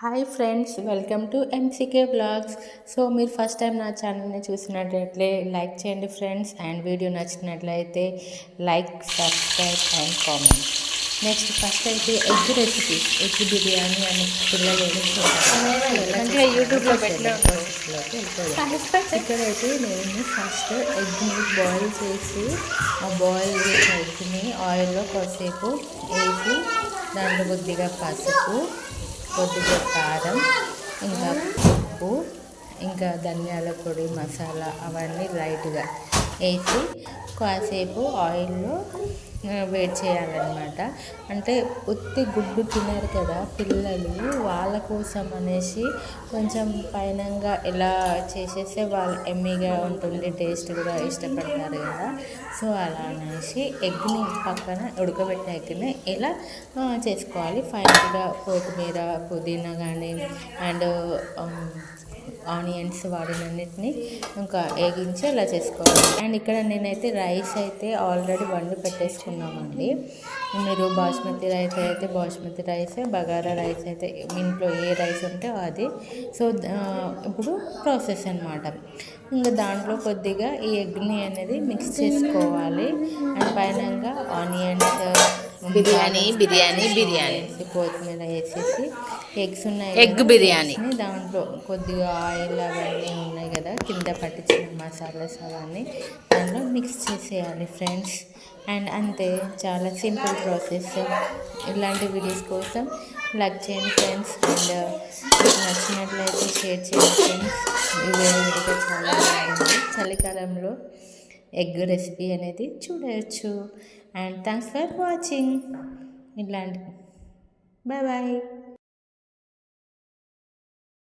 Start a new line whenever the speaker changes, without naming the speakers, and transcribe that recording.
Hi friends welcome to MCK blogs so మీరు first time నా ఛానల్ని చూసినట్లయితే లైక్ చేయండి ఫ్రెండ్స్. అండ్ వీడియో నచ్చినట్లయితే like subscribe and comment. Next first అయితే ఎగ్ రెసిపీ. ఎగ్ బిర్యానీ అని పిల్లలు
అంటే యూట్యూబ్లో
ఇక్కడైతే నేను ఫస్ట్ ఎగ్ని బాయిల్ చేసి ఆ బాయిల్ చేసిన ఎగ్ని ఆయిల్లో కొద్దిసేపు వేసి దాంట్లో కొద్దిగా పసుపు కొద్దిగా కారం ఇంకా ఉప్పు ఇంకా ధనియాల పొడి మసాలా అవన్నీ లైట్గా వేసి కాసేపు ఆయిల్లో వెయిట్ వేడి చేయాలన్నమాట. అంటే ఉత్తి గుడ్డు తినరు కదా పిల్లలు వాళ్ళ కోసం అనేసి కొంచెం పైనంగా ఇలా చేసేస్తే వాళ్ళు ఎమ్మీగా ఉంటుంది టేస్ట్ కూడా ఇష్టపడతారు కదా. సో అలా అనేసి ఎగ్ని పక్కన ఉడకబెట్టిన ఎగ్ని ఇలా చేసుకోవాలి. ఫైనల్గా కొత్తిమీర పుదీనా కానీ అండ్ ఆనియన్స్ వాడినన్నిటిని ఇంకా వేగించి అలా చేసుకోవాలి. అండ్ ఇక్కడ నేనైతే రైస్ అయితే ఆల్రెడీ వండి పెట్టేసుకున్నామండి. మీరు బాస్మతి రైస్ అయితే బాస్మతి రైస్ బగారా రైస్ అయితే ఇంట్లో ఏ రైస్ ఉంటే అది. సో ఇప్పుడు ప్రాసెస్ అనమాట ఇంకా దాంట్లో కొద్దిగా ఈ ఎగ్ని అనేది మిక్స్ చేసుకోవాలి. అండ్ పైనంగా ఆనియన్స్
బిర్యానీ, బిర్యానీ, బిర్యానీ.
కొత్తిమీర వేసేసి ఎగ్స్ ఉన్నాయి
ఎగ్ బిర్యానీ.
దాంట్లో కొద్దిగా ఆయిల్ అవన్నీ ఉన్నాయి కదా కింద పట్టించిన మసాలాస్ అవన్నీ దాంట్లో మిక్స్ చేసేయాలి ఫ్రెండ్స్ అండ్ అంతే చాలా సింపుల్ ప్రాసెస్ ఇలాంటి వీడియోస్ కోసం లైక్ చేయండి ఫ్రెండ్స్ అండ్ మీకు నచ్చినట్లయితే షేర్ చేయండి ఫ్రెండ్స్ ఈ వీడియో చాలా బాగుంది. చలికాలంలో ఎగ్ రెసిపీ అనేది చూడవచ్చు అండ్ థ్యాంక్స్ ఫర్ వాచింగ్ ఇట్లాంటి బాయ్ బాయ్